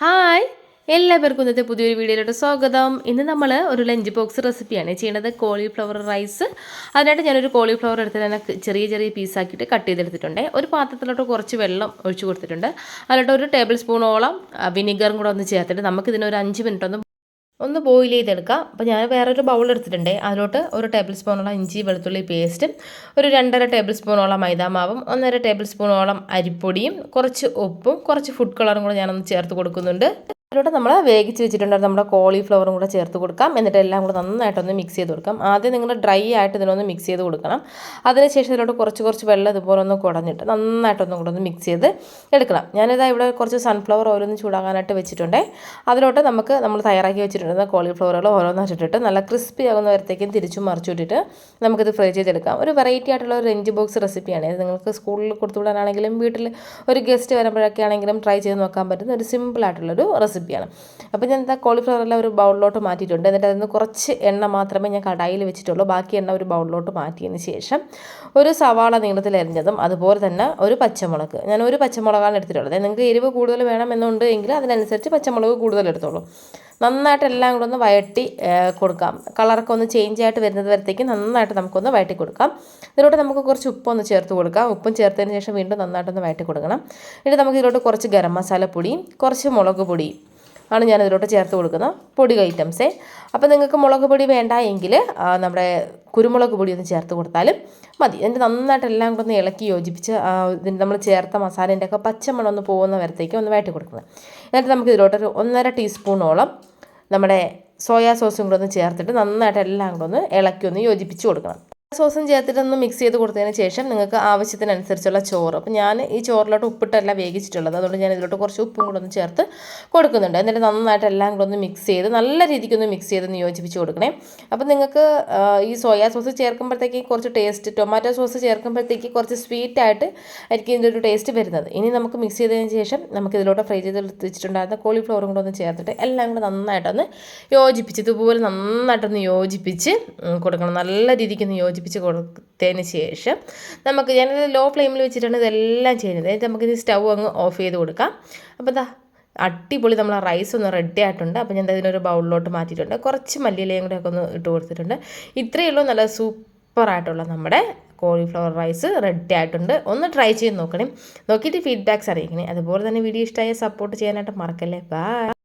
Hi. എല്ലാവർക്കും ഇന്നത്തെ പുതിയൊരു വീഡിയോയിലോട്ട് സ്വാഗതം. ഇന്ന് നമ്മൾ ഒരു ലഞ്ച് ബോക്സ് റെസിപ്പിയാണ് ചെയ്യുന്നത് കോളിഫ്ലവർ റൈസ്. അതിനായിട്ട് ഞാനൊരു കോളിഫ്ലവർ എടുത്ത് തന്നെ ചെറിയ ചെറിയ പീസാക്കിയിട്ട് കട്ട് ചെയ്തെടുത്തിട്ടുണ്ട്. ഒരു പാത്രത്തിലോട്ട് കുറച്ച് വെള്ളം ഒഴിച്ചു കൊടുത്തിട്ടുണ്ട്. അതിലോട്ട് ഒരു ടേബിൾ സ്പൂണോളം വിനിഗറും കൂടെ ഒന്ന് ചേർത്തിട്ട് നമുക്കിതിനൊരു അഞ്ച് മിനിറ്റ് ഒന്ന് ഒന്ന് ബോയിൽ ചെയ്തെടുക്കുക അപ്പോൾ ഞാൻ വേറൊരു ബൗൾ എടുത്തിട്ടുണ്ട്. അതിലോട്ട് ഒരു ടേബിൾ സ്പൂണോളം ഇഞ്ചി വെളുത്തുള്ളി പേസ്റ്റും ഒരു രണ്ടര ടേബിൾ സ്പൂണോളം മൈദാമാവും ഒന്നര ടേബിൾ സ്പൂണോളം അരിപ്പൊടിയും കുറച്ച് ഉപ്പും കുറച്ച് ഫുഡ് കളറും കൂടെ ഞാനൊന്ന് ചേർത്ത് കൊടുക്കുന്നുണ്ട്. അതിലൂടെ നമ്മൾ വേവിച്ച് വെച്ചിട്ടുണ്ട് നമ്മുടെ കോളിഫ്ലവറും കൂടെ ചേർത്ത് കൊടുക്കാം. എന്നിട്ട് എല്ലാം കൂടെ നന്നായിട്ടൊന്ന് മിക്സ് ചെയ്ത് കൊടുക്കാം. ആദ്യം നിങ്ങൾ ഡ്രൈ ആയിട്ട് ഇതിനൊന്ന് മിക്സ് ചെയ്ത് കൊടുക്കണം. അതിനുശേഷം ഇതിലോട്ട് കുറച്ച് കുറച്ച് വെള്ളം ഇതുപോലെ ഒന്ന് കുടഞ്ഞിട്ട് നന്നായിട്ടൊന്നും കൂടെ ഒന്ന് മിക്സ് ചെയ്ത് എടുക്കണം. ഞാനിതാ ഇവിടെ കുറച്ച് സൺഫ്ലവർ ഓരോന്ന് ചൂടാകാനായിട്ട് വെച്ചിട്ടുണ്ട്. അതിലോട്ട് നമുക്ക് നമ്മൾ തയ്യാറാക്കി വെച്ചിട്ടുണ്ടെന്ന കോളിഫ്ലവറുകൾ ഓരോന്നിട്ടിട്ട് നല്ല ക്രിസ്പി ആകുന്ന വരത്തേക്കും തിരിച്ചും മറിച്ചു വിട്ടിട്ട് നമുക്കിത് ഫ്രൈ ചെയ്തെടുക്കാം. ഒരു വെറൈറ്റി ആയിട്ടുള്ള ഒരു ലഞ്ച് ബോക്സ് റെസിപ്പിയാണ് ഇത് നിങ്ങൾക്ക് സ്കൂളിൽ കൊടുത്തുവിടാനാണെങ്കിലും വീട്ടിൽ ഒരു ഗസ്റ്റ് വരുമ്പോഴൊക്കെ ആണെങ്കിലും ട്രൈ ചെയ്ത് നോക്കാൻ പറ്റുന്ന ഒരു സിമ്പിൾ ആയിട്ടുള്ളൊരു റെസിപ്പി റെസിപ്പിയാണ് അപ്പോൾ ഞാൻ എന്താ കോളിഫ്ലവറെല്ലാം ഒരു ബൗളിലോട്ട് മാറ്റിയിട്ടുണ്ട്. എന്നിട്ട് അതിന് കുറച്ച് എണ്ണ മാത്രമേ ഞാൻ കടായിൽ വെച്ചിട്ടുള്ളൂ. ബാക്കി എണ്ണ ഒരു ബൗളിലോട്ട് മാറ്റിയതിന് ശേഷം ഒരു സവാള നീളത്തിൽ അരിഞ്ഞതും അതുപോലെ തന്നെ ഒരു പച്ചമുളക്. ഞാൻ ഒരു പച്ചമുളകാണ് എടുത്തിട്ടുള്ളത്. നിങ്ങൾക്ക് എരിവ് കൂടുതൽ വേണമെന്നുണ്ട് എങ്കിൽ അതിനനുസരിച്ച് പച്ചമുളക് കൂടുതൽ എടുത്തോളൂ. നന്നായിട്ട് എല്ലാം കൂടെ ഒന്ന് വഴട്ടി കൊടുക്കാം. കളറൊക്കെ ഒന്ന് ചേഞ്ച് ആയിട്ട് വരുന്നത് വരത്തേക്ക് നന്നായിട്ട് നമുക്കൊന്ന് വഴട്ടി കൊടുക്കാം. ഇതിലോട്ട് നമുക്ക് കുറച്ച് ഉപ്പൊന്ന് ചേർത്ത് കൊടുക്കാം. ഉപ്പും ചേർത്തതിന് ശേഷം വീണ്ടും നന്നായിട്ടൊന്ന് വഴട്ടി കൊടുക്കണം. എന്നിട്ട് നമുക്ക് ഇതിലോട്ട് കുറച്ച് ഗരം മസാല പൊടിയും കുറച്ച് മുളക് പൊടിയും ആണ് ഞാൻ ഇതിലോട്ട് ചേർത്ത് കൊടുക്കുന്ന പൊടി ഐറ്റംസേ അപ്പോൾ നിങ്ങൾക്ക് മുളക് പൊടി വേണ്ട എങ്കിൽ നമ്മുടെ കുരുമുളക് പൊടി ഒന്ന് ചേർത്ത് കൊടുത്താലും മതി. എന്നിട്ട് നന്നായിട്ട് എല്ലാം കൂടെ ഒന്ന് ഇളക്കി യോജിപ്പിച്ച് നമ്മൾ ചേർത്ത മസാലേന്റെ ഒക്കെ പച്ചമണം ഒന്ന് പോകുന്ന വരത്തേക്ക് ഒന്ന് വേട്ടി കൊടുക്കുന്നത്. എന്നിട്ട് നമുക്ക് ഇതിലോട്ട് ഒരു ഒന്നര ടീസ്പൂണോളം നമ്മുടെ സോയാ സോസും കൂടെ ഒന്ന് ചേർത്തിട്ട് നന്നായിട്ട് എല്ലാം കൂടെ ഒന്ന് ഇളക്കി ഒന്ന് യോജിപ്പിച്ച് കൊടുക്കണം. സോസും ചേർത്തിട്ടൊന്ന് മിക്സ് ചെയ്ത് കൊടുത്തതിന് ശേഷം നിങ്ങൾക്ക് ആവശ്യത്തിനനുസരിച്ചുള്ള ചോറ്. അപ്പോൾ ഞാൻ ഈ ചോറിലോട്ട് ഉപ്പിട്ടല്ല വേവിച്ചിട്ടുള്ളത്. അതുകൊണ്ട് ഞാൻ ഇതിലോട്ട് കുറച്ച് ഉപ്പും കൂടെ ഒന്ന് ചേർത്ത് കൊടുക്കുന്നുണ്ട്. എന്നിട്ട് നന്നായിട്ട് എല്ലാം കൂടെ ഒന്ന് മിക്സ് ചെയ്ത് നല്ല രീതിക്കൊന്ന് മിക്സ് ചെയ്ത് നിയോജിപ്പിച്ച് യോജിപ്പിച്ച് കൊടുക്കണേ. അപ്പോൾ നിങ്ങൾക്ക് ഈ സോയാ സോസ് ചേർക്കുമ്പോഴത്തേക്ക് കുറച്ച് ടേസ്റ്റ് ടൊമാറ്റോ സോസ് ചേർക്കുമ്പോഴത്തേക്ക് കുറച്ച് സ്വീറ്റ് ആയിട്ട് ആയിരിക്കും ഇതിന്റെ ഒരു ടേസ്റ്റ് വരുന്നത്. ഇനി നമുക്ക് മിക്സ് ചെയ്തതിന് ശേഷം നമുക്ക് ഇതിലോട്ട് ഫ്രൈ ചെയ്ത് വെച്ചിട്ടുണ്ടായിരുന്ന കോളിഫ്ലവറും കൂടെ ഒന്ന് ചേർത്തിട്ട് എല്ലാം കൂടെ നന്നായിട്ടൊന്ന് യോജിപ്പിച്ച് ഇതുപോലെ നന്നായിട്ടൊന്ന് യോജിപ്പിച്ച് കൊടുക്കണം. നല്ല രീതിക്ക് ഒന്ന് യോജിപ്പിച്ച് യോജിപ്പിച്ച് കൊടുത്തതിന് ശേഷം നമുക്ക് ഞാനത് ലോ ഫ്ലെയിമിൽ വെച്ചിട്ടാണ് ഇതെല്ലാം ചെയ്യുന്നത്. എന്നിട്ട് നമുക്കിത് സ്റ്റൗ അങ്ങ് ഓഫ് ചെയ്ത് കൊടുക്കാം. അപ്പോൾ എന്താ അടിപൊളി നമ്മൾ റൈസ് ഒന്ന് റെഡി ആയിട്ടുണ്ട്. അപ്പോൾ ഞാൻ ഇതിനൊരു ബൗളിലോട്ട് മാറ്റിയിട്ടുണ്ട്. കുറച്ച് മല്ലിയിലയും കൂടെ ഒക്കെ ഒന്ന് ഇട്ട് കൊടുത്തിട്ടുണ്ട്. ഇത്രയേ ഉള്ളൂ. നല്ല സൂപ്പറായിട്ടുള്ള നമ്മുടെ കോളിഫ്ലവർ റൈസ് റെഡി ആയിട്ടുണ്ട്. ഒന്ന് ട്രൈ ചെയ്ത് നോക്കണേ. നോക്കിയിട്ട് ഫീഡ്ബാക്ക്സ് അറിയിക്കണേ. അതുപോലെ തന്നെ വീഡിയോ ഇഷ്ടമായ സപ്പോർട്ട് ചെയ്യാനായിട്ട് മറക്കല്ലേ. ബൈ